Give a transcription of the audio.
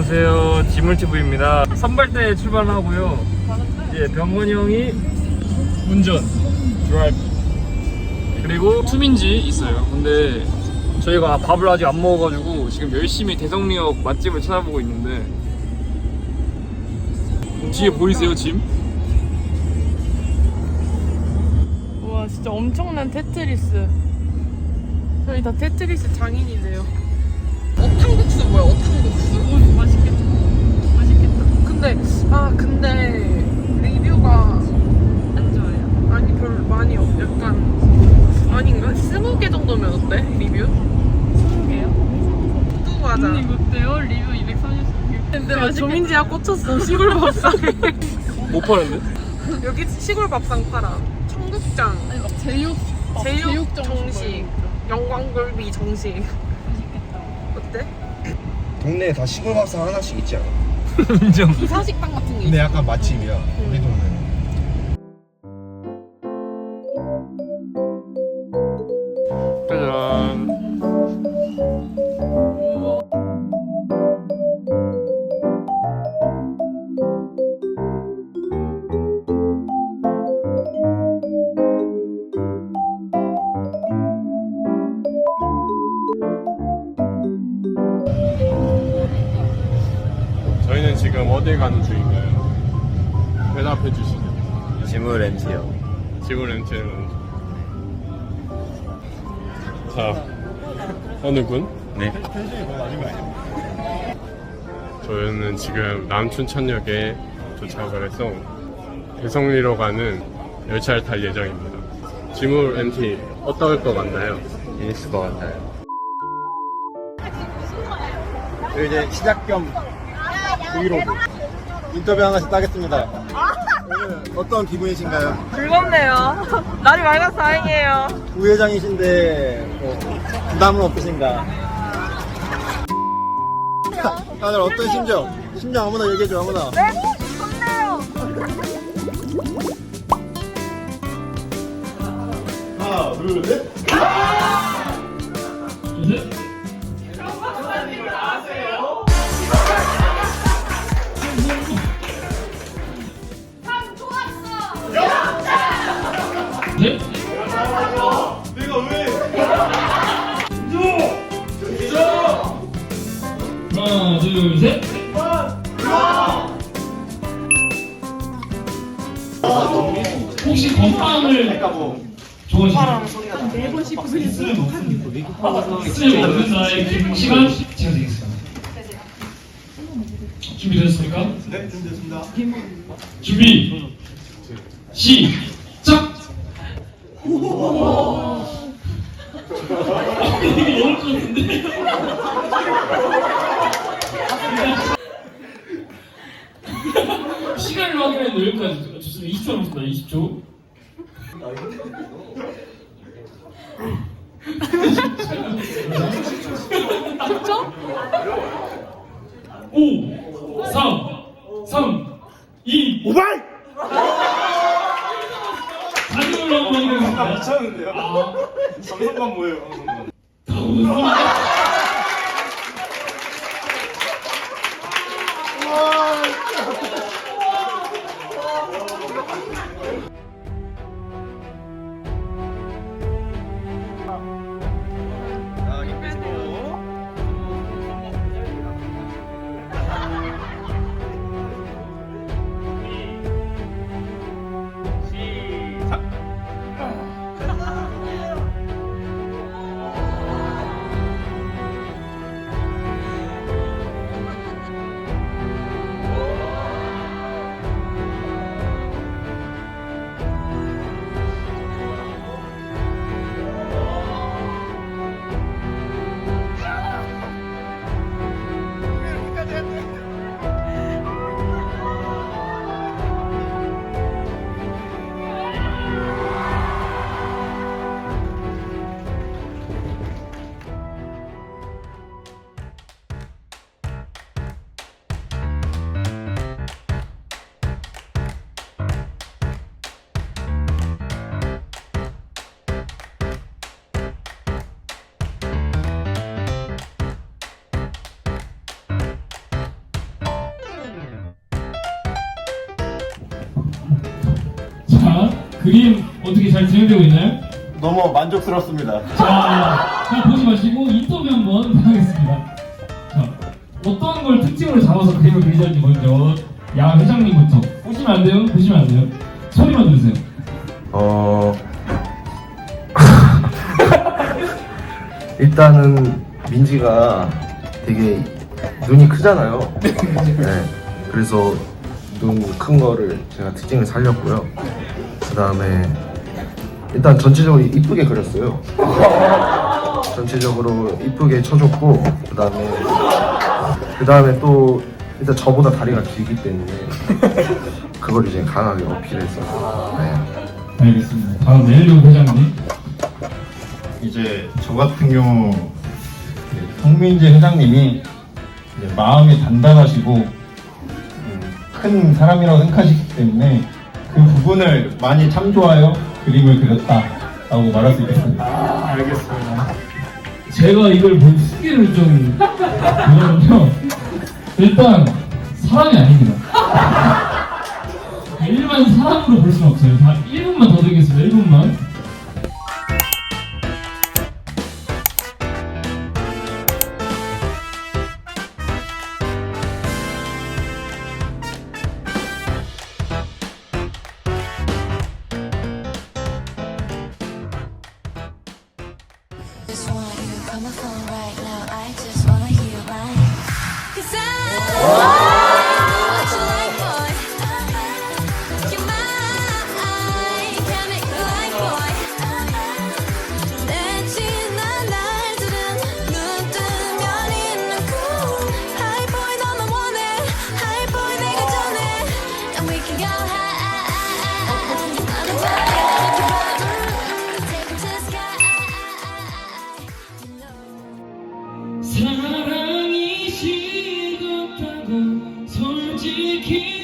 안녕하세요. 지물티브입니다. 선발대 출발하고요. 이제 병건이 형이 운전, 드라이브. 그리고 투민지 있어요. 근데 저희가 밥을 아직 안 먹어가지고 지금 열심히 대성리역 맛집을 찾아보고 있는데 뒤에 보이세요, 짐? 우와 진짜 엄청난 테트리스 저희 다 테트리스 장인이네요 뭐야 어탕국수? 오 맛있겠다 맛있겠다 근데 아 근데 리뷰가 안 좋아요 아니 별로 많이 없 약간 아닌가? 스무 개 정도면 어때? 리뷰? 스무 개요? 또 가자 언니 어때요? 리뷰 230개. 근데 나 조민지야 꽂혔어 시골 밥상 못 파는데? 여기 시골 밥상 팔아 청국장 아니 막 제육 막 제육 정식 정식 영광굴비 정식 맛있겠다. 어때? 동네에 다 시골 밥상 하나씩 있지 않아? 인정. 이사식당 같은 게 근데 있어. 약간 맛집이야 우리 동네 가는 중인가요? 대답해 주시죠. 지물 MT요 지구 렌트를 가는 중. 자, 어느 군? 네 저희는 지금 남춘천역에 도착을 해서 대성리로 가는 열차를 탈 예정입니다. 지물 MT 어떨 것 같나요? 재밌을 것 같아요 저희 이제 시작 겸 브이로그 인터뷰 하나씩 따겠습니다 오늘 어떤 기분이신가요? 즐겁네요 날이 맑아서 다행이에요 부회장이신데 뭐 부담은 없으신가? 다들 어떤 심정? 심정 아무나 얘기해줘 아무나 네? 좋네요 하나 둘 셋 둘, 셋. 혹시 건빵을 좋아하시나요? 네번 씹고 스 없는 나의 긴 시간 제가 되겠습니다. 준비되셨습니까? 네, 준비됐습니다. 준비, 시작! 이게 어려울 것 같은데? 시간을 확인해 여기까지 좋습니다. 20초 남았습니다. 20초. 오, 3, 3, 2, 오발! 하고 하겠습니다. 미쳤는데요? 방송관 뭐예요, 방송관? 다 오셨습니다. 그림 어떻게 잘 진행되고 있나요? 너무 만족스럽습니다. 자, 자 보지 마시고 인터뷰 한번 하겠습니다. 자, 어떤 걸 특징으로 잡아서 그림을 그리자는지 먼저 야 회장님부터 보시면 안 돼요? 보시면 안 돼요? 소리만 들으세요. 어 일단은 민지가 되게 눈이 크잖아요. 네. 그래서 눈 큰 거를 제가 특징을 살렸고요. 그 다음에 일단 전체적으로 이쁘게 그렸어요. 전체적으로 이쁘게 쳐줬고 그 다음에 그 다음에 또 일단 저보다 다리가 길기 때문에 그걸 이제 강하게 어필해서 네. 알겠습니다. 다음 멜류 회장님. 이제 저 같은 경우 이제 성민재 회장님이 이제 마음이 단단하시고 음, 큰 사람이라고 생각하시기 때문에 그 부분을 많이 참조하여 그림을 그렸다라고 말할 수 있겠습니다. 알겠습니다. 제가 이걸 본 수기를 좀 보거든요. 일단 사람이 아닙니다. 일반 사람으로 볼 수는 없어요. 다 1분만 더 드리겠습니다. 1분만. Right now. I just wanna hear line. Cause I 식었다고 솔직히